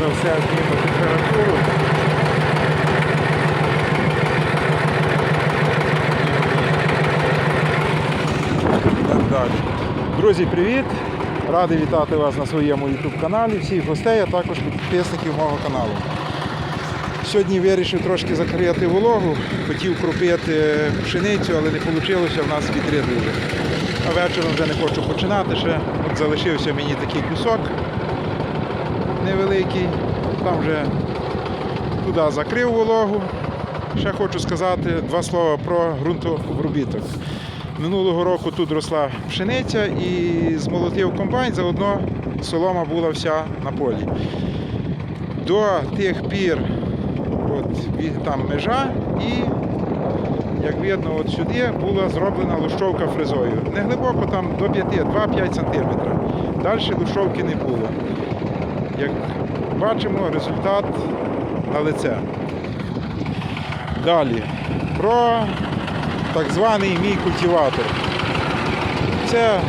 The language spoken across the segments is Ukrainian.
за все зніму температуру. Йдемо далі. Друзі, привіт! Радий вітати вас на своєму YouTube каналі, всіх гостей, а також підписників мого каналу. Сьогодні вирішив трошки закрити вологу, хотів кропити пшеницю, але не вийшло, в нас вітри дуже. А вечором вже не хочу починати. Ще от залишився мені такий кусок невеликий. Там вже туди закрив вологу. Ще хочу сказати два слова про ґрунтообробіток. Минулого року тут росла пшениця і змолотив комбайн, заодно солома була вся на полі. До тих пір от, там межа і, як видно, от сюди була зроблена лущовка фрезою. Не глибоко, там до 5, 2-5 см. Далі лущовки не було. Як бачимо, результат на лице. Далі. Про так званий мій культиватор. Це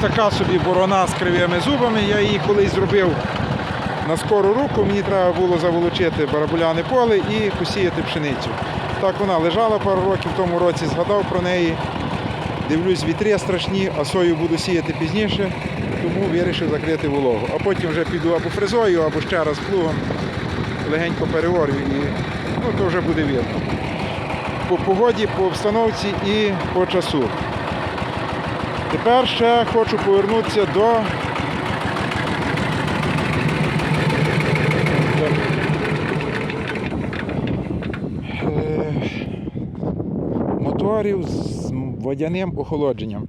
така собі борона з кривими зубами. Я її колись зробив на скору руку. Мені треба було заволочити барабуляне поле і посіяти пшеницю. Так вона лежала пару років в тому році, згадав про неї. Дивлюсь, вітри страшні, а сою буду сіяти пізніше, тому вирішив закрити вологу. А потім вже піду або фрезою, або ще раз плугом, легенько переорю і ну, то вже буде видно. По погоді, по обстановці і по часу. Тепер ще хочу повернутися до е, моторів з водяним охолодженням.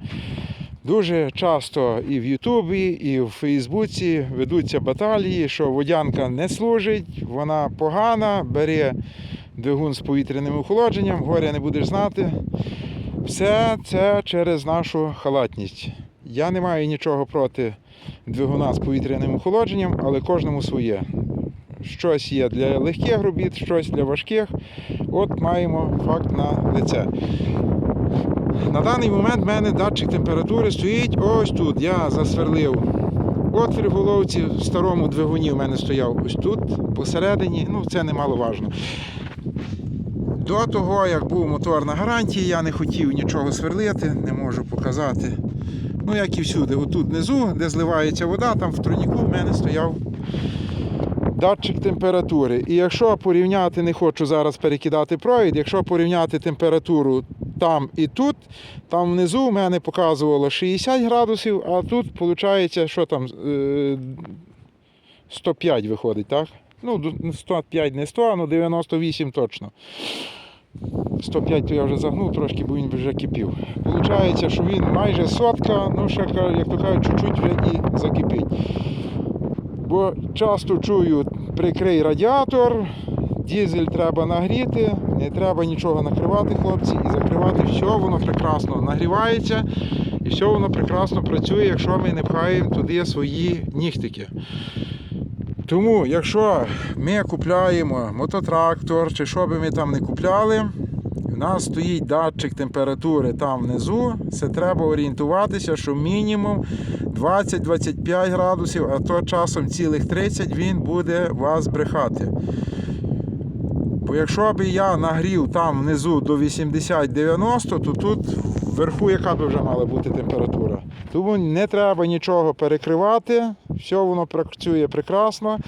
Дуже часто і в Ютубі, і в Фейсбуці ведуться баталії, що водянка не служить, вона погана, бере двигун з повітряним охолодженням, горя не будеш знати. Все це через нашу халатність. Я не маю нічого проти двигуна з повітряним охолодженням, але кожному своє. Щось є для легких робіт, щось для важких. От маємо факт на лице. На даний момент в мене датчик температури стоїть ось тут. Я засверлив отвір в головці, в старому двигуні в мене стояв ось тут, посередині, ну це немало важно. До того, як був мотор на гарантії, я не хотів нічого сверлити, не можу показати. Ну, як і всюди, отут внизу, де зливається вода, там в тройніку в мене стояв датчик температури. І якщо порівняти, не хочу зараз перекидати провід, якщо порівняти температуру там і тут, там внизу в мене показувало 60 градусів, а тут виходить, що там е, 105 виходить, так? Ну, 105 не 100, ну 98 точно. 105 то я вже загнув трошки, бо він вже кипів. Получається, що він майже сотка, ну ще, як то кажуть, чуть-чуть вже і закипить. Бо часто чую, прикрий радіатор, дізель треба нагріти, не треба нічого накривати, хлопці, і закривати все, воно прекрасно нагрівається і все воно прекрасно працює, якщо ми не пхаємо туди свої нігтики. Тому, якщо ми купляємо мототрактор, чи що би ми там не купляли, у нас стоїть датчик температури там внизу. Це треба орієнтуватися, що мінімум 20-25 градусів, а то часом цілих 30 він буде вас брехати. Бо якщо б я нагрів там внизу до 80-90, то тут вверху яка б вже мала бути температура. Тому не треба нічого перекривати, все воно працює прекрасно.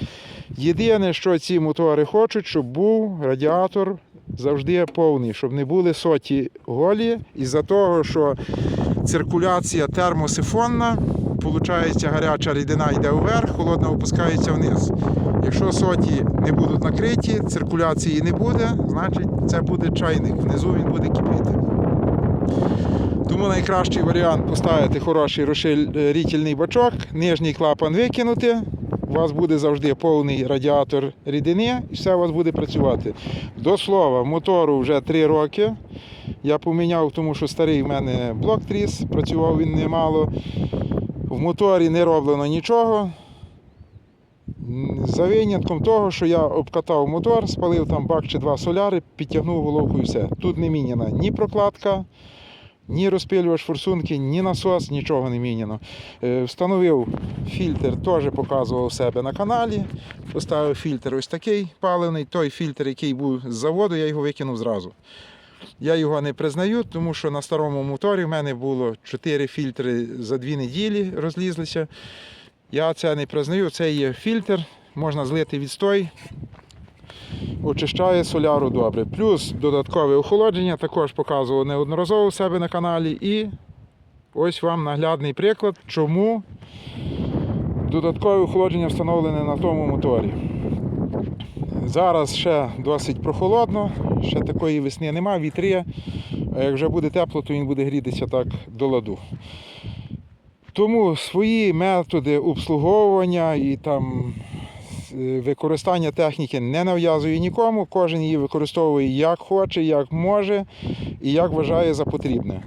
Єдине, що ці мотори хочуть, щоб був радіатор завжди повний, щоб не були соті голі. Із-за того, що циркуляція термосифонна, виходить, гаряча рідина йде вверх, холодна опускається вниз. Якщо соті не будуть накриті, циркуляції не буде, значить це буде чайник. Внизу він буде кипіти. Тому найкращий варіант поставити хороший розширительний бачок, нижній клапан викинути. У вас буде завжди повний радіатор рідини і все у вас буде працювати. До слова, мотору вже 3 роки. Я поміняв, тому що старий в мене блок тріс, працював він немало. В моторі не роблено нічого. За винятком того, що я обкатав мотор, спалив там бак чи два соляри, підтягнув головку і все. Тут не міняна ні прокладка, Ні розпилювач форсунки, ні насос, нічого не міняно. Е, Встановив фільтр, теж показував себе на каналі. Поставив фільтр ось такий паливний. Той фільтр, який був з заводу, я його викинув зразу. Я його не признаю, тому що на старому моторі в мене було 4 фільтри за 2 неділі розлізлися. Я це не признаю. Це є фільтр, можна злити відстой, очищає соляру добре. Плюс додаткове охолодження, також показував неодноразово у себе на каналі. І ось вам наглядний приклад, чому додаткове охолодження встановлене на тому моторі. Зараз ще досить прохолодно, ще такої весни нема, вітри. А як вже буде тепло, то він буде грітися так до ладу. Тому свої методи обслуговування і там е, використання техніки не нав'язую нікому. Кожен її використовує як хоче, як може і як вважає за потрібне.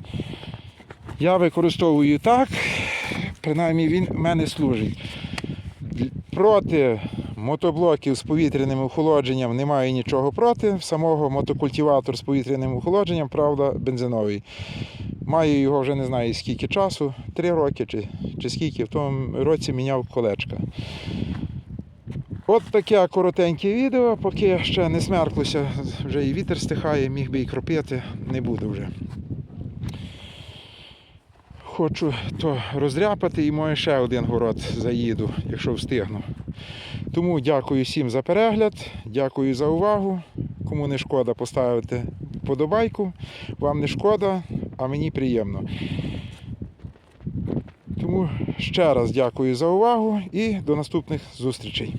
Я використовую так, принаймні він мене служить. Проти мотоблоків з повітряним охолодженням немає нічого проти. Самого мотокультиватор з повітряним охолодженням, правда, бензиновий. Маю його вже не знаю скільки часу, три роки чи, чи скільки, в тому році міняв колечка. От таке коротеньке відео, поки ще не смерклося, вже і вітер стихає, міг би і кропити, не буду вже. Хочу то розряпати і може ще один город заїду, якщо встигну. Тому дякую всім за перегляд, дякую за увагу. Кому не шкода, поставити подобайку. Вам не шкода, а мені приємно. Тому ще раз дякую за увагу і до наступних зустрічей.